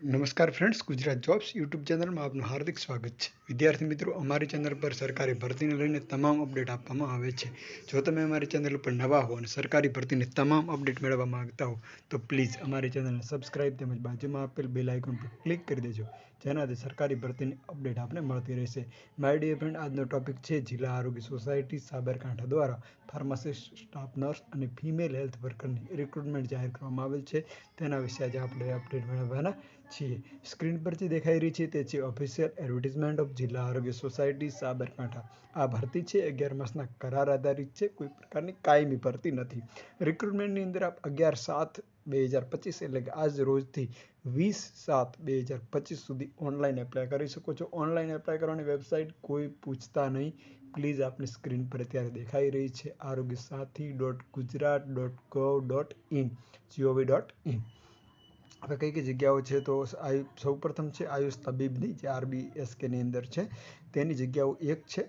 નમસ્કાર friends Gujarat jobs YouTube ચેનલમાં આપનું હાર્દિક સ્વાગત છે. વિદ્યાર્થી મિત્રો, અમારી ચેનલ પર સરકારી ભરતીને લઈને તમામ અપડેટ આપવામાં આવે છે. જો તમે અમારી ચેનલ ઉપર નવા હો અને સરકારી ભરતીની તમામ અપડેટ મેળવવા માંગતા હો, તો પ્લીઝ અમારી ચેનલને સબસ્ક્રાઇબ તેમજ બાજુમાં આપેલ બેલ આઇકોન પર ક્લિક કરી દેજો, જેનાથી સરકારી ભરતીની અપડેટ આપને મળતી રહેશે. માય ડિયર ફ્રેન્ડ આજનો ટોપિક છે જિલ્લા આરોગ્ય સોસાયટી સાબરકાંઠા દ્વારા ફાર્માસિસ્ટ સ્ટાફ નર્સ અને ફિમેલ હેલ્થ વર્કરની રિક્રુટમેન્ટ જાહેર કરવામાં આવેલ છે. તેના વિશે આજે આપણે અપડેટ મેળવવાના છીએ સ્ક્રીન પર જે દેખાઈ રહી છે તે છે ઓફિશિયલ એડવર્ટિઝમેન્ટ ઓફ જિલ્લા આરોગ્ય સોસાયટી સાબરકાંઠા. આ ભરતી છે અગિયાર માસના કરાર આધારિત છે, કોઈ પ્રકારની કાયમી ભરતી નથી. રિક્રુટમેન્ટની અંદર આપ અગિયાર સાત બે હજાર પચીસ એટલે કે આજ રોજથી વીસ સાત બે હજાર પચીસ સુધી ઓનલાઈન એપ્લાય કરી શકો છો. ઓનલાઈન એપ્લાય કરવાની વેબસાઇટ કોઈ પૂછતા નહીં. પ્લીઝ આપની સ્ક્રીન પર અત્યારે દેખાઈ રહી છે. Arogya Sathi dot Gujarat dot gov dot in G O V dot in હવે કઈ કઈ જગ્યાઓ છે તો આયુ સૌપ્રથમ છે આયુષ તબીબની, જે આરબીએસકેની અંદર છે. તેની જગ્યાઓ એક છે.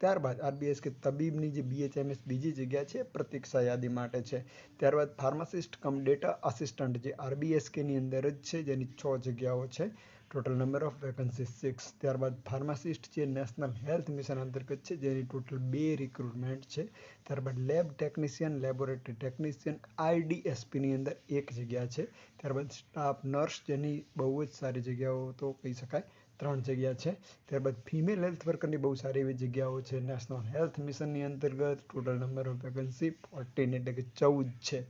ત્યારબાદ આરબીએસકે તબીબની જે બીએચએમએસ બીજી જગ્યા છે, પ્રતીક્ષા યાદી માટે છે. ત્યારબાદ ફાર્માસિસ્ટ કમ ડેટા આસિસ્ટન્ટ જે આરબીએસકેની અંદર જ છે, જેની છ જગ્યાઓ છે. Total number of vacancy six ત્યારબાદ ફાર્માસિસ્ટ જે નેશનલ હેલ્થ મિશન અંતર્ગત છે, જેની ટોટલ બે રિક્રુટમેન્ટ છે. ત્યારબાદ લેબ ટેકનિશિયન લેબોરેટરી ટેકનિશિયન આઈડીએસપીની અંદર એક જગ્યા છે. ત્યારબાદ સ્ટાફ નર્સ જેની બહુ જ સારી જગ્યાઓ તો કહી શકાય, ત્રણ જગ્યા છે. ત્યારબાદ ફિમેલ હેલ્થ વર્કરની બહુ સારી એવી જગ્યાઓ છે. નેશનલ હેલ્થ મિશનની અંતર્ગત total number of vacancy fourteen એટલે કે ચૌદ છે.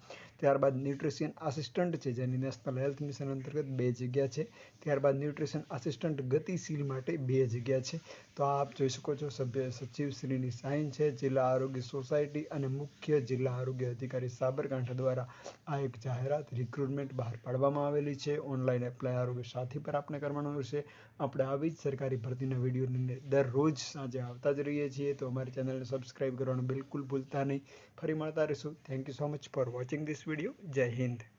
ત્યારબાદ ન્યુટ્રિશિયન આસિસ્ટન્ટ છે જેની નેશનલ હેલ્થ મિશન અંતર્ગત બે જગ્યા છે. ત્યારબાદ ન્યુટ્રિશન આસિસ્ટન્ટ ગતિશીલ માટે બે જગ્યા છે. તો આપ જોઈ શકો છો, સભ્ય સચિવશ્રીની સાઇન છે, જિલ્લા આરોગ્ય સોસાયટી અને મુખ્ય જિલ્લા આરોગ્ય અધિકારી સાબરકાંઠા દ્વારા આ એક જાહેરાત રિક્રુટમેન્ટ બહાર પાડવામાં આવેલી છે. ઓનલાઈન એપ્લાય આરોગ્ય સાથી પર આપણે કરવાનું રહેશે. આપણે આવી જ સરકારી ભરતીના વિડીયોની દરરોજ સાંજે આવતા જ રહીએ છીએ. તો અમારી ચેનલને સબસ્ક્રાઈબ કરવાનું બિલકુલ ભૂલતા નહીં. ફરી મળતા રહીશું. Thank you so much for watching this video. જય હિન્દ.